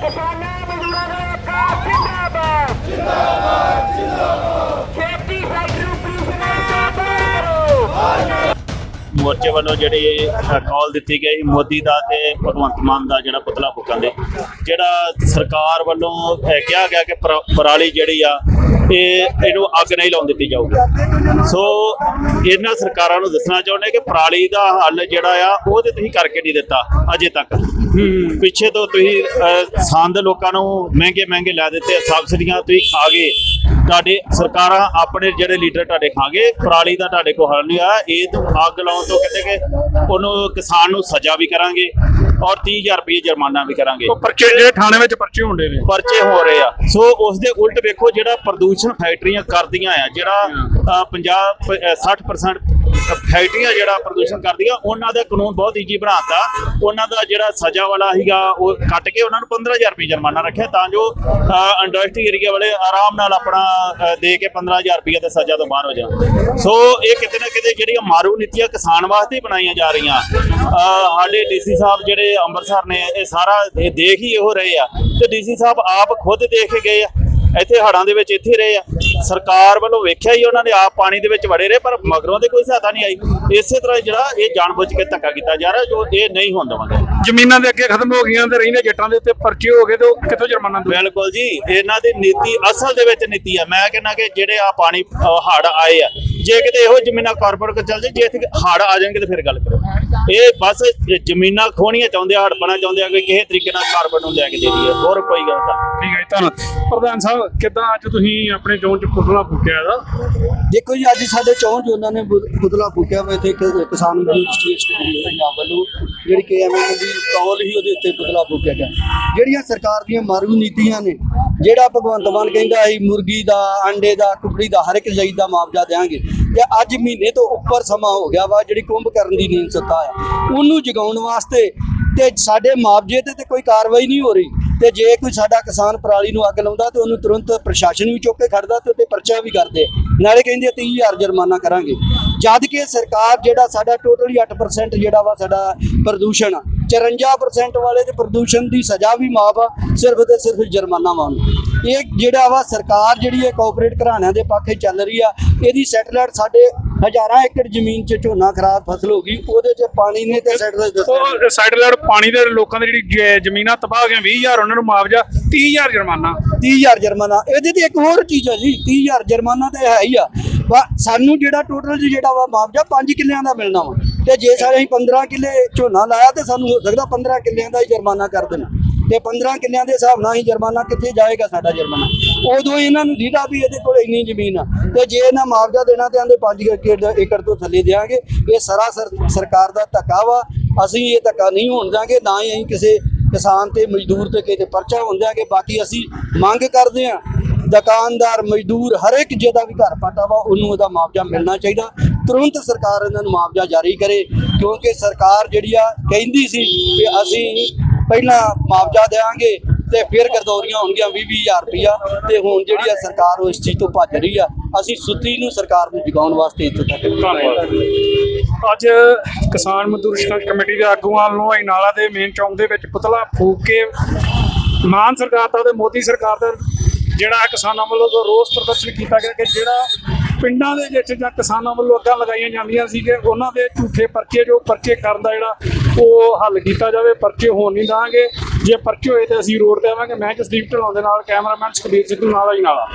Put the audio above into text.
ਕਿਸਾਨ ਮੋਰਚੇ ਵੱਲੋਂ ਜਿਹੜੀ ਕਾਲ ਦਿੱਤੀ ਗਈ ਮੋਦੀ ਦਾ ਤੇ ਭਗਵੰਤ ਮਾਨ ਦਾ ਜਿਹੜਾ ਪੁਤਲਾ ਫੂਕਣ ਦੇ। ਜਿਹੜਾ ਸਰਕਾਰ ਵੱਲੋਂ ਕਿਹਾ ਗਿਆ ਕਿ ਪਰਾਲੀ ਜਿਹੜੀ ਆ, ਇਹ ਇਹਨੂੰ ਅੱਗ ਨਹੀਂ ਲਾਉਣ ਦਿੱਤੀ ਜਾਊਗੀ। ਸੋ ਇਹਨਾਂ ਸਰਕਾਰਾਂ ਨੂੰ ਦੱਸਣਾ ਚਾਹੁੰਦੇ ਕਿ ਪਰਾਲੀ ਦਾ ਹੱਲ ਜਿਹੜਾ ਆ, ਉਹ ਤੇ ਤੁਸੀਂ ਕਰਕੇ ਨਹੀਂ ਦਿੱਤਾ ਅਜੇ ਤੱਕ। ਪਿੱਛੇ ਤੋਂ ਤੁਸੀਂ ਸੰਦ ਲੋਕਾਂ ਨੂੰ ਮਹਿੰਗੇ ਮਹਿੰਗੇ ਲੈ ਦਿੱਤੇ, ਸਬਸਿਡੀਆਂ ਤੁਸੀਂ ਖਾ ਗਏ। ਤੁਹਾਡੇ ਸਰਕਾਰਾਂ ਆਪਣੇ ਜਿਹੜੇ ਲੀਡਰ ਤੁਹਾਡੇ ਖਾ ਗਏ ਪਰਾਲੀ ਦਾ ਤੁਹਾਡੇ ਕੋਲ ਹੱਲ ਨਹੀਂ ਆ ਇਹ ਤੋਂ ਅੱਗ ਲਾਉਣ ਤੋਂ ਕਹਿੰਦੇ ਕਿ ਉਹਨੂੰ ਕਿਸਾਨ ਨੂੰ ਸਜ਼ਾ ਵੀ ਕਰਾਂਗੇ ਔਰ 30000 ਰੁਪਏ ਜੁਰਮਾਨਾ ਵੀ ਕਰਾਂਗੇ। ਪਰਚੇ ਜਿਹੜੇ ਥਾਣੇ ਵਿੱਚ ਪਰਚੇ ਹੁੰਦੇ ਨੇ। ਪਰਚੇ ਹੋ ਰਹੇ ਆ। ਸੋ ਉਸ ਦੇ ਉਲਟ ਵੇਖੋ ਜਿਹੜਾ ਪ੍ਰਦੂਸ਼ਣ ਫੈਕਟਰੀਆਂ ਕਰਦੀਆਂ ਆ ਜਿਹੜਾ ਅ, 50 ਪ- ਅ, 60% ਫੈਕਟਰੀਆਂ ਜਿਹੜਾ ਪ੍ਰਦੂਸ਼ਣ ਕਰਦੀਆਂ ਉਹਨਾਂ ਦਾ ਕਾਨੂੰਨ ਬਹੁਤ ਈਜੀ ਬਣਾਤਾ। ਉਹਨਾਂ ਦਾ ਜਿਹੜਾ ਸਜ਼ਾ ਵਾਲਾ ਸੀਗਾ ਉਹ ਕੱਟ ਕੇ ਉਹਨਾਂ ਨੂੰ 15000 ਰੁਪਏ ਜੁਰਮਾਨਾ ਰੱਖਿਆ ਤਾਂ ਜੋ ਇੰਡਸਟਰੀ ਏਰੀਆ ਵਾਲੇ ਆਰਾਮ ਨਾਲ ਆਪਣਾ ਦੇ ਕੇ 15000 ਰੁਪਏ ਤੇ ਸਜ਼ਾ ਤੋਂ ਬਾਹਰ ਹੋ ਜਾਣ। ਸੋ ਇਹ ਕਿਤੇ ਨਾ ਕਿਤੇ ਜਿਹੜੀਆਂ ਮਾਰੂ ਨੀਤੀਆਂ ਕਿਸਾਨ ਵਾਸਤੇ ਬਣਾਈਆਂ ਜਾ ਰਹੀਆਂ। ਅ, ਸਾਡੇ ਡੀਸੀ ਸਾਹਿਬ ਜਿਹੜੇ ਅੰਮ੍ਰਿਤਸਰ ਨੇ ਇਹ ਸਾਰਾ ਦੇਖ ਹੀ ਇਹੋ ਰਹੇ ਆ। ਤੇ ਡੀਸੀ ਸਾਹਿਬ ਆਪ ਖੁਦ ਦੇਖ ਕੇ ਗਏ ਆ। ਇੱਥੇ ਹੜਾਂ ਦੇ ਵਿੱਚ ਇੱਥੇ ਰਹੇ ਆ। ਸਰਕਾਰ ਵੱਲੋਂ ਵੇਖਿਆ ਹੀ ਉਹਨਾਂ ਨੇ ਆਪ ਪਾਣੀ ਦੇ ਵਿੱਚ ਵੜੇ ਰਹੇ ਪਰ ਮਗਰੋਂ ਦੇ ਕੋਈ ਸਹਾਇਤਾ ਨਹੀਂ ਆਈ। ਇਸੇ ਤਰ੍ਹਾਂ ਜਿਹੜਾ ਇਹ ਜਾਣਬੁੱਝ ਕੇ ਧੱਕਾ ਕੀਤਾ ਜਾ ਰਿਹਾ ਜੋ ਇਹ ਨਹੀਂ ਹੋਣ ਦੇਵਾਂਗੇ। ਜ਼ਮੀਨਾਂ ਦੇ ਅੱਗੇ ਖਤਮ ਹੋ ਗਈਆਂ ਤੇ ਰਹਿੰਦੇ ਜੱਟਾਂ ਦੇ ਉੱਤੇ ਪਰਚੇ ਹੋ ਗਏ ਤੇ ਉਹ ਕਿੱਥੋਂ ਜੁਰਮਾਨਾ ਦਊ? ਬਿਲਕੁਲ ਜੀ ਇਹਨਾਂ ਦੀ ਨੀਤੀ ਅਸਲ ਦੇ ਵਿੱਚ ਨੀਤੀ ਆ। ਮੈਂ ਕਹਿੰਦਾ ਕਿ ਜਿਹੜੇ ਆ ਪਾਣੀ ਹੜ੍ਹ ਆਏ ਆ ਜੇ ਕਿਤੇ ਇਹੋ ਜ਼ਮੀਨਾਂ ਕਾਰਪੋਰੇਟ ਕੋ ਚੱਲ ਜੇ ਜੇ ਇੱਥੇ ਹੜ੍ਹ ਆ ਜਾਣਗੇ ਤੇ ਫਿਰ ਗੱਲ ਕਰੋ। ਇਹ ਬਸ ਜ਼ਮੀਨਾਂ ਖੋਣੀਆਂ ਚਾਹੁੰਦੇ ਆ ਹੜਪਣਾ ਚਾਹੁੰਦੇ ਆ ਕਿ ਕਿਸੇ ਤਰੀਕੇ ਨਾਲ ਕਾਰਪੋਰੇਟ ਨੂੰ ਲੈ ਕੇ ਦੇ ਦਈਏ। ਹੋਰ ਕੋਈ ਗੱਲ ਨਹੀਂ। ਠੀਕ ਹੈ ਧੰਨਵਾਦ। ਪ੍ਰਧਾਨ ਸਾਹਿਬ ਕਿੱਦਾਂ ਅੱਜ ਤੁਸੀਂ ਆਪਣੇ ਚੋਣ ਚ ਪੁਤਲਾ ਫੂਕਿਆ ਦਾ ਦੇਖੋ ਜੀ, ਅੱਜ ਸਾਡੇ ਚੌਂ ਜੋ ਉਹਨਾਂ ਨੇ ਪੁਤਲਾ ਫੂਕਿਆ ਵਾ। ਇੱਥੇ ਕਿਸਾਨ ਮਜ਼ਦੂਰ ਸਟੇਟ ਪੰਜਾਬ ਵੱਲੋਂ। ਜਿਹੜੀ ਕੇਐਮਐਮ ਦੀ ਕੌਲ ਹੀ ਉਹਦੇ ਉੱਤੇ ਪੁਤਲਾ ਫੂਕਿਆ ਗਿਆ। ਜਿਹੜੀਆਂ ਸਰਕਾਰ ਦੀਆਂ ਮਾਰੂ ਨੀਤੀਆਂ ਨੇ, ਜਿਹੜਾ ਭਗਵੰਤ ਮਾਨ ਕਹਿੰਦਾ ਸੀ, ਮੁਰਗੀ ਦਾ ਅੰਡੇ ਦਾ, ਕੁਕੜੀ ਦਾ, ਹਰ ਇੱਕ ਚੀਜ਼ ਦਾ ਮੁਆਵਜ਼ਾ ਦੇਵਾਂਗੇ। ਤੇ ਅੱਜ ਮਹੀਨੇ ਤੋਂ ਉੱਪਰ ਸਮਾਂ ਹੋ ਗਿਆ ਵਾ, ਜਿਹੜੀ ਕੁੰਭ ਕਰਨ ਦੀ ਨੀਂਦ ਸੱਤਾ ਆ। ਉਹਨੂੰ ਜਗਾਉਣ ਵਾਸਤੇ ਤੇ ਸਾਡੇ ਮੁਆਵਜ਼ੇ ਤੇ ਕੋਈ ਕਾਰਵਾਈ ਨਹੀਂ ਹੋ ਰਹੀ। ਤੇ ਜੇ ਕੋਈ ਸਾਡਾ ਕਿਸਾਨ ਪਰਾਲੀ ਨੂੰ ਅੱਗ ਲਾਉਂਦਾ ਤੇ ਉਹਨੂੰ ਤੁਰੰਤ ਪ੍ਰਸ਼ਾਸਨ ਵੀ ਚੁੱਕ ਕੇ ਖੜਦਾ ਤੇ ਉੱਤੇ ਪਰਚਾ ਵੀ ਕਰਦੇ। ਨਾਲੇ ਕਹਿੰਦੇ ਆ 30000 ਜੁਰਮਾਨਾ ਕਰਾਂਗੇ। ਜਦ ਕਿ ਸਰਕਾਰ ਜਿਹੜਾ ਸਾਡਾ ਟੋਟਲੀ 8% ਜਿਹੜਾ ਵਾ ਸਾਡਾ ਪ੍ਰਦੂਸ਼ਣ ਆ 54% ਵਾਲੇ ਤੇ ਪ੍ਰਦੂਸ਼ਣ ਦੀ ਸਜ਼ਾ ਵੀ ਮਾਫ ਆ, ਸਿਰਫ ਤੇ ਸਿਰਫ ਜੁਰਮਾਨਾ ਵਾ ਇਹ ਜਿਹੜਾ ਵਾ ਸਰਕਾਰ ਜਿਹੜੀ ਹੈ ਕੋਆਪਰੇਟ ਘਰਾਣਿਆਂ ਦੇ ਪੱਖੇ ਚੱਲ ਰਹੀ ਆ, ਇਹਦੀ ਸੈਟਲਾਈਟ ਸਾਡੇ ਹਜ਼ਾਰਾਂ ਏਕੜ ਜ਼ਮੀਨ 'ਚ ਝੋਨਾ ਖਰਾਬ ਫਸਲ ਹੋ ਗਈ ਉਹਦੇ 'ਚ ਪਾਣੀ ਨੇ ਤੇ ਸੈਟਲਾਈਟ ਉਹ ਸਾਈਡ ਲੈਡ ਪਾਣੀ ਦੇ ਲੋਕਾਂ ਦੀ ਜਿਹੜੀ ਜ- ਜ਼ਮੀਨਾਂ ਤਬਾਹ ਹੋ ਗਈਆਂ 20000 ਉਹਨਾਂ ਨੂੰ ਮੁਆਵਜ਼ਾ 30000 ਜੁਰਮਾਨਾ। 30000 ਜੁਰਮਾਨਾ ਇਹਦੇ ਤੇ ਇੱਕ ਹੋਰ ਚੀਜ਼ ਹੈ ਜੀ 30000 ਜੁਰਮਾਨਾ ਤੇ ਹੈ ਹੀ ਆ। ਵਾ- ਸਾਨੂੰ ਜਿਹੜਾ ਟੋਟਲ ਜਿਹੜਾ ਵਾ ਮੁਆਵਜ਼ਾ 5 ਕਿੱਲਿਆਂ ਦਾ ਮਿਲਣਾ ਵਾ। ਤੇ ਜੇ ਸਾਰੇ ਅਸੀਂ 15 ਕਿੱਲੇ ਝੋਨਾ ਲਾਇਆ ਤੇ ਸਾਨੂੰ ਹੋ ਸਕਦਾ 15 ਕਿੱਲਿਆਂ ਦਾ ਹੀ ਜੁਰਮਾਨਾ ਕਰ ਦੇਣਾ। ਤੇ 15 ਕਿੱਲਿਆਂ ਦੇ ਹਿਸਾਬ ਨਾਲ ਹੀ ਜੁਰਮਾਨਾ ਕਿੱਥੇ ਜਾਏਗਾ ਸਾਡਾ ਜੁਰਮਾਨਾ? ਉਦੋਂ ਹੀ ਇਹਨਾਂ ਨੂੰ ਦੀਦਾ ਵੀ ਇਹਦੇ ਕੋਲ ਇੰਨੀ ਜ਼ਮੀਨ ਆ। ਤੇ ਜੇ ਇਹਨਾਂ ਮੁਆਵਜ਼ਾ ਦੇਣਾ ਤੇ ਆਂਦੇ 5 ਏਕੜ ਤੋਂ ਥੱਲੇ ਦੇਾਂਗੇ ਇਹ ਸਰਾਸਰ ਸਰਕਾਰ ਦਾ ਧੱਕਾ ਵਾ। ਅਸੀਂ ਇਹ ਧੱਕਾ ਨਹੀਂ ਹੋਣ ਦਾਂਗੇ ਨਾ ਹੀ ਅਸੀਂ ਕਿਸੇ ਕਿਸਾਨ ਤੇ ਮਜ਼ਦੂਰ ਤੇ ਕਿਤੇ ਪਰਚਾ ਹੁੰਦਾ ਕਿ ਬਾਕੀ ਅਸੀਂ ਮੰਗ ਕਰਦੇ ਆ ਦੁਕਾਨਦਾਰ, ਮਜ਼ਦੂਰ, ਹਰ ਇੱਕ ਜਿਹਦਾ ਵੀ ਘਰ ਪਾਟਾ ਵਾ, ਉਹਨੂੰ ਉਹਦਾ ਮੁਆਵਜ਼ਾ ਮਿਲਣਾ ਚਾਹੀਦਾ। ਤੁਰੰਤ ਸਰਕਾਰ ਇਹਨਾਂ ਨੂੰ ਮੁਆਵਜ਼ਾ ਜਾਰੀ ਕਰੇ, ਕਿਉਂਕਿ ਸਰਕਾਰ ਜਿਹੜੀ ਆ ਕਹਿੰਦੀ ਸੀ ਕਿ ਅਸੀਂ ਪਹਿਲਾਂ ਮੁਆਵਜ਼ਾ ਦੇਵਾਂਗੇ ਤੇ ਫਿਰ ਗਰਦੌਰੀਆਂ ਹੋਣਗੀਆਂ 20-20000 ਰੁਪਇਆ ਤੇ ਹੁਣ ਜਿਹੜੀ ਆ ਸਰਕਾਰ ਉਹ ਚੀਜ਼ ਤੋਂ ਭੱਜ ਰਹੀ ਆ। ਅਸੀਂ ਸੁੱਤੀ ਨੂੰ ਸਰਕਾਰ ਨੂੰ ਜਗਾਉਣ ਵਾਸਤੇ ਇੱਥੇ ਤੱਕ ਧੰਨਵਾਦ। ਅੱਜ ਕਿਸਾਨ ਮਜ਼ਦੂਰ ਸੰਘਰਸ਼ ਕਮੇਟੀ ਦੇ ਆਗੂਆਂ ਵੱਲੋਂ ਅਜਨਾਲਾ ਦੇ ਮੇਨ ਚੌਂਕ ਦੇ ਵਿੱਚ ਪੁਤਲਾ ਫੂਕ ਕੇ ਮਾਨ ਸਰਕਾਰ ਦਾ ਤੇ ਮੋਦੀ ਸਰਕਾਰ ਦਾ ਜਿਹੜਾ ਕਿਸਾਨਾਂ ਵੱਲੋਂ ਜੋ ਰੋਸ ਪ੍ਰਦਰਸ਼ਨ ਕੀਤਾ ਗਿਆ ਕਿ ਜਿਹੜਾ ਪਿੰਡਾਂ ਦੇ ਵਿੱਚ ਜਾਂ ਕਿਸਾਨਾਂ ਵੱਲੋਂ ਅੱਗਾਂ ਲਗਾਈਆਂ ਜਾਂਦੀਆਂ ਸੀ ਕਿ ਉਹਨਾਂ ਦੇ ਝੂਠੇ ਪਰਚੇ, ਜੋ ਪਰਚੇ ਕਰਨ ਦਾ ਜਿਹੜਾ ਉਹ ਹੱਲ ਕੀਤਾ ਜਾਵੇ, ਪਰਚੇ ਹੋਣ ਨਹੀਂ ਦਾਂਗੇ ਜੇ ਪਰਚੇ ਹੋਏ ਤੇ ਅਸੀਂ ਰੋਡ ਤੇ ਆਵਾਂਗੇ। ਮੈਂ ਜਸਦੀਪ ਢਲਾਉਣ ਦੇ ਨਾਲ, ਕੈਮਰਾਮੈਨ ਸੁਖਬੀਰ ਸਿੱਧੂ ਨਾਲ ਅਜਨਾਲਾ